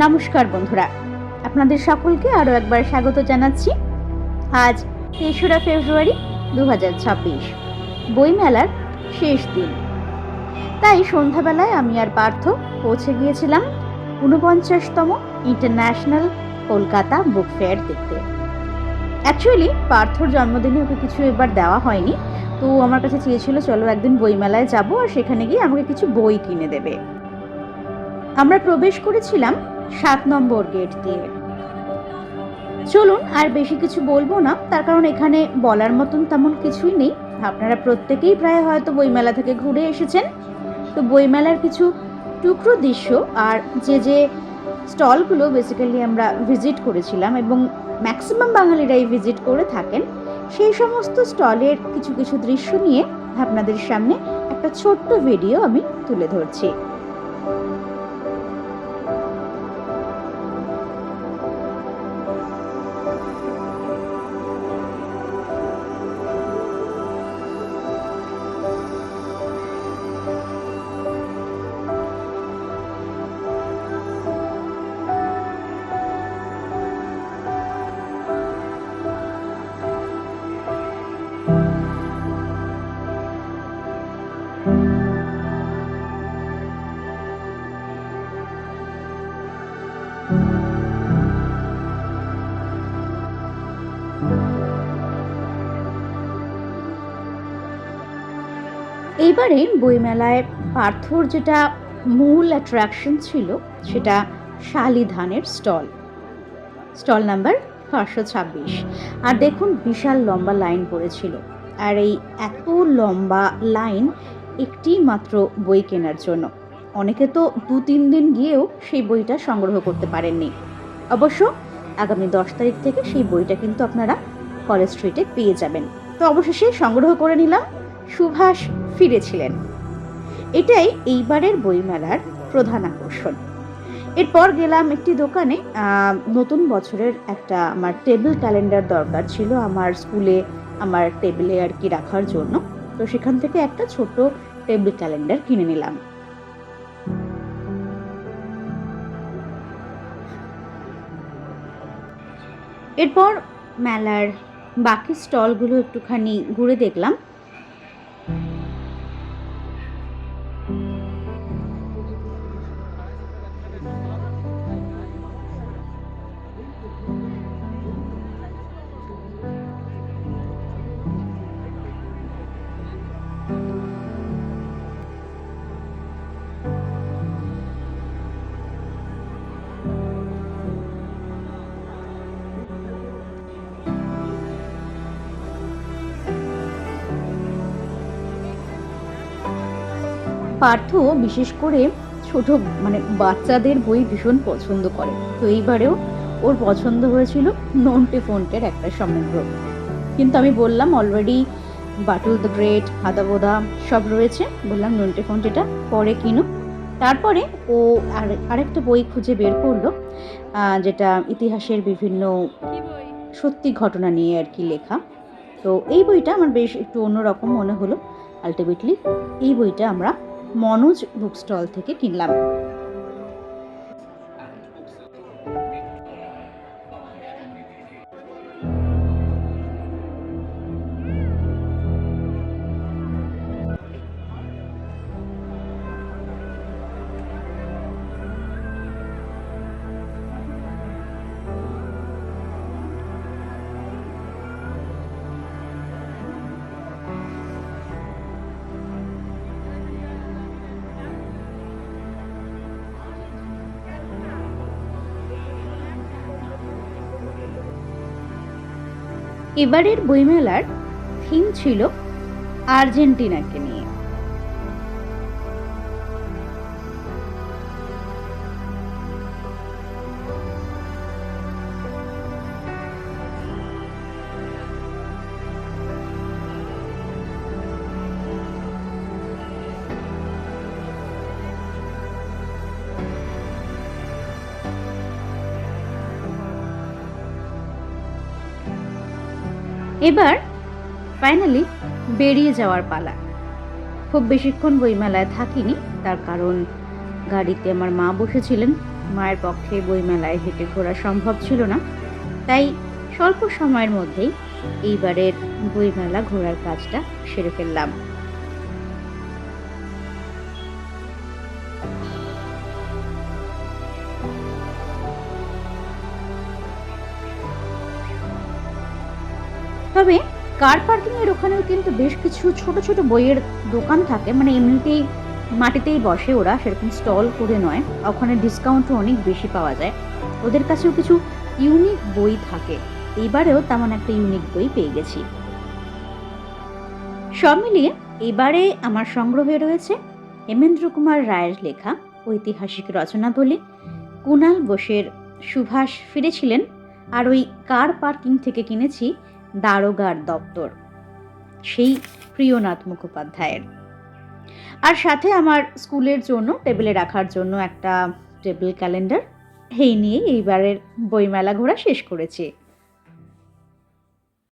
নমস্কার বন্ধুরা। আপনাদের সকলকে আরও একবার স্বাগত জানাচ্ছি। আজ তেসরা ফেব্রুয়ারি দু হাজার ছাব্বিশ, বইমেলার শেষ দিন। তাই সন্ধ্যাবেলায় আমি আর পার্থ পৌঁছে গিয়েছিলাম ঊনপঞ্চাশতম ইন্টারন্যাশনাল কলকাতা বুক ফেয়ার দেখতে। অ্যাকচুয়ালি পার্থর জন্মদিনে ওকে কিছু এবার দেওয়া হয়নি, তো আমার কাছে চেয়েছিল, চলো একদিন বইমেলায় যাব আর সেখানে গিয়ে আমাকে কিছু বই কিনে দেবে। আমরা প্রবেশ করেছিলাম সাত নম্বর গেট দিয়ে। চলুন আর বেশি কিছু বলব না, তার কারণ এখানে বলার মতন তেমন কিছুই নেই। আপনারা প্রত্যেকেই প্রায় হয়তো বইমেলা থেকে ঘুরে এসেছেন। তো বইমেলার কিছু টুকরো দৃশ্য আর যে যে স্টলগুলো বেসিক্যালি আমরা ভিজিট করেছিলাম এবং ম্যাক্সিমাম বাঙালিরাই ভিজিট করে থাকেন, সেই সমস্ত স্টলের কিছু কিছু দৃশ্য নিয়ে আপনাদের সামনে একটা ছোট্ট ভিডিও আমি তুলে ধরছি। এইবারে বইমেলায় পার্থর যেটা মূল অ্যাট্রাকশন ছিল, সেটা শালি ধানের স্টল। স্টল নাম্বার পাঁচশো ছাব্বিশ। আর দেখুন, বিশাল লম্বা লাইন পড়েছিল। আর এই এত লম্বা লাইন একটি মাত্র বই কেনার জন্য। অনেকে তো দু তিন দিন গিয়েও সেই বইটা সংগ্রহ করতে পারেননি। অবশ্য আগামী দশ তারিখ থেকে সেই বইটা কিন্তু আপনারা কলেজ স্ট্রিটে পেয়ে যাবেন। তো অবশেষে সংগ্রহ করে নিলাম, সুভাষ ফিরেছিলেন। এটাই এইবারের বইমেলার প্রধান আকর্ষণ। এরপর গেলাম একটি দোকানে নতুন বছরের একটা আমার টেবিল ক্যালেন্ডার দরকার ছিল আমার স্কুলে আমার টেবিলে আর কি রাখার জন্য। তো সেখান থেকে একটা ছোট টেবিল ক্যালেন্ডার কিনে নিলাম। এরপর মেলার বাকি স্টলগুলো একটুখানি ঘুরে দেখলাম। পার্থ বিশেষ করে ছোট মানে বাচ্চাদের বই ভীষণ পছন্দ করে। তো এইবারেও ওর পছন্দ হয়েছিল নন্টে ফোন্টের একটা সমগ্র। কিন্তু আমি বললাম অলরেডি বাটুল দ্য গ্রেট হাদাবোদা সব রয়েছে। বললাম নন্টে ফোন্টেটা পরে কিনো তারপরে ও আর আরেকটা বই খুঁজে বের করল যেটা ইতিহাসের বিভিন্ন সত্যি ঘটনা নিয়ে আর কি লেখা। তো এই বইটা আমার বেশ একটু অন্যরকম মনে হলো। আলটিমেটলি এই বইটা আমরা মনোজ বুক স্টল থেকে কিনলাম। এবারের বইমেলার থিম ছিল আর্জেন্টিনাকে নিয়ে। এবার ফাইনালি বেরিয়ে যাওয়ার পালা। খুব বেশিক্ষণ বইমেলায় থাকিনি, তার কারণ গাড়িতে আমার মা বসেছিলেন। মায়ের পক্ষে বইমেলায় হেঁটে ঘোরা সম্ভব ছিল না। তাই স্বল্প সময়ের মধ্যেই এইবারের বইমেলা ঘোরার কাজটা সেরে ফেললাম। তবে কার পার্কিং এর ওখানেও কিন্তু বেশ কিছু ছোট ছোট বইয়ের দোকান থাকে। মানে এমনিতেই মাটিতেই বসে ওরা, সেরকম স্টল করে নয়। ওখানে ডিসকাউন্টও অনেক বেশি পাওয়া যায়। ওদের কাছেও কিছু ইউনিক বই থাকে। এইবারেও তেমন একটা ইউনিক বই পেয়ে গেছি। সব মিলিয়ে এবারে আমার সংগ্রহে রয়েছে হেমেন্দ্র কুমার রায়ের লেখা ঐতিহাসিক রচনাবলী। কুণাল বোসের সুভাষ ফিরেছিলেন। আর ওই কার পার্কিং থেকে কিনেছি দারোগার দপ্তর। সেই প্রিয়নাথ মুখোপাধ্যায়ের। আর সাথে আমার স্কুলের জন্য, টেবিলে রাখার জন্য একটা টেবিল ক্যালেন্ডার। এই নিয়ে এইবারের বইমেলা ঘোরা শেষ করেছি।